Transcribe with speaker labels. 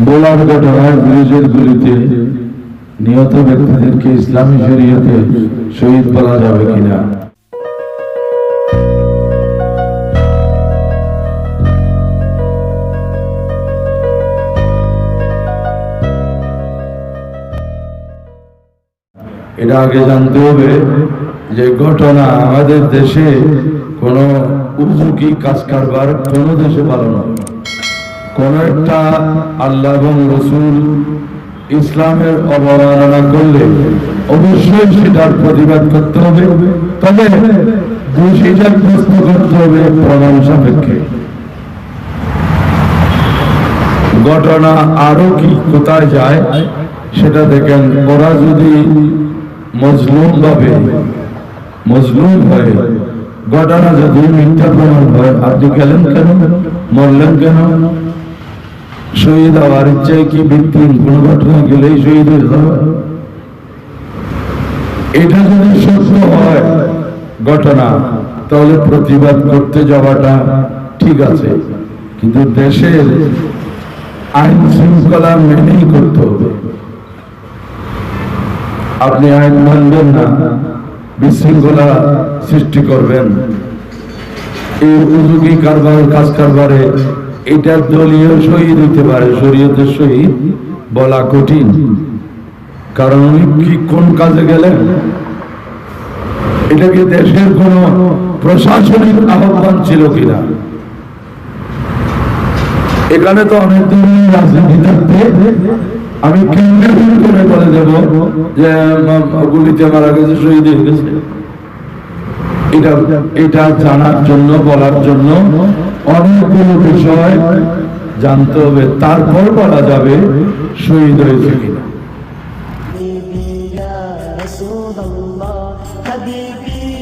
Speaker 1: Bowler ঘটনায় ব্রিজের গুলিতে নিহত ব্যক্তিদেরকে ইসলামী শরীয়তে শহীদ বলা যাবে কিনা? এটা আগে জানতে হবে যে ঘটনা আমাদের দেশে কোন উজুকি কাজ কারবার কোন দেশে পালন হয় কোন একটা আল্লাহ এবং রসুল ইসলামের অবমাননা করলে অবশ্যই সেটার প্রতিবাদ করতে হবে। তবে সেটার প্রশ্ন করতে হবে প্রমাণ সাপেক্ষে। ঘটনা আরও কি, কোথায় যায়, সেটা দেখেন, ওরা যদি মজলুম ভাবে মজলুম হয়, ঘটনা যদি মিথ্যা প্রমাণ হয়, আপনি গেলেন কেন, মরলেন কেন? শহীদ হওয়ার ইচ্ছায় কি ভিত্তিহীন কোন ঘটনা গেলেই শহীদ এটা যদি সত্য হয়, ঘটনা, তাহলে প্রতিবাদ করতে যাওয়াটা ঠিক আছে। কিন্তু দেশের আইন শৃঙ্খলা মেনেই করতে হবে। আপনি আইন মানবেন না, বিশৃঙ্খলা সৃষ্টি করবেন। এই উদ্যোগী কারবার, কাজ কারবারে এটা দলীয় শহীদ হইতে পারে, শরীয়তের শহীদ বলা কঠিন। কারণ উনি কি, কোন কাজে গেলেন? এটা কি দেশের কোন প্রশাসনিক আহ্বান ছিল কিনা? এখানে তো অনেক ধরনের রাজনীতি আমি কেন্দ্রে করে বলে দেব যে গুলিতে মারা গেছে, শহীদ হয়ে গেছে। এটা এটা জানার জন্য, বলার জন্য অনেকগুলো বিষয় জানতে হবে। তারপর বলা যাবে শহীদ হয়েছে কিনা।
Speaker 2: হাবিবি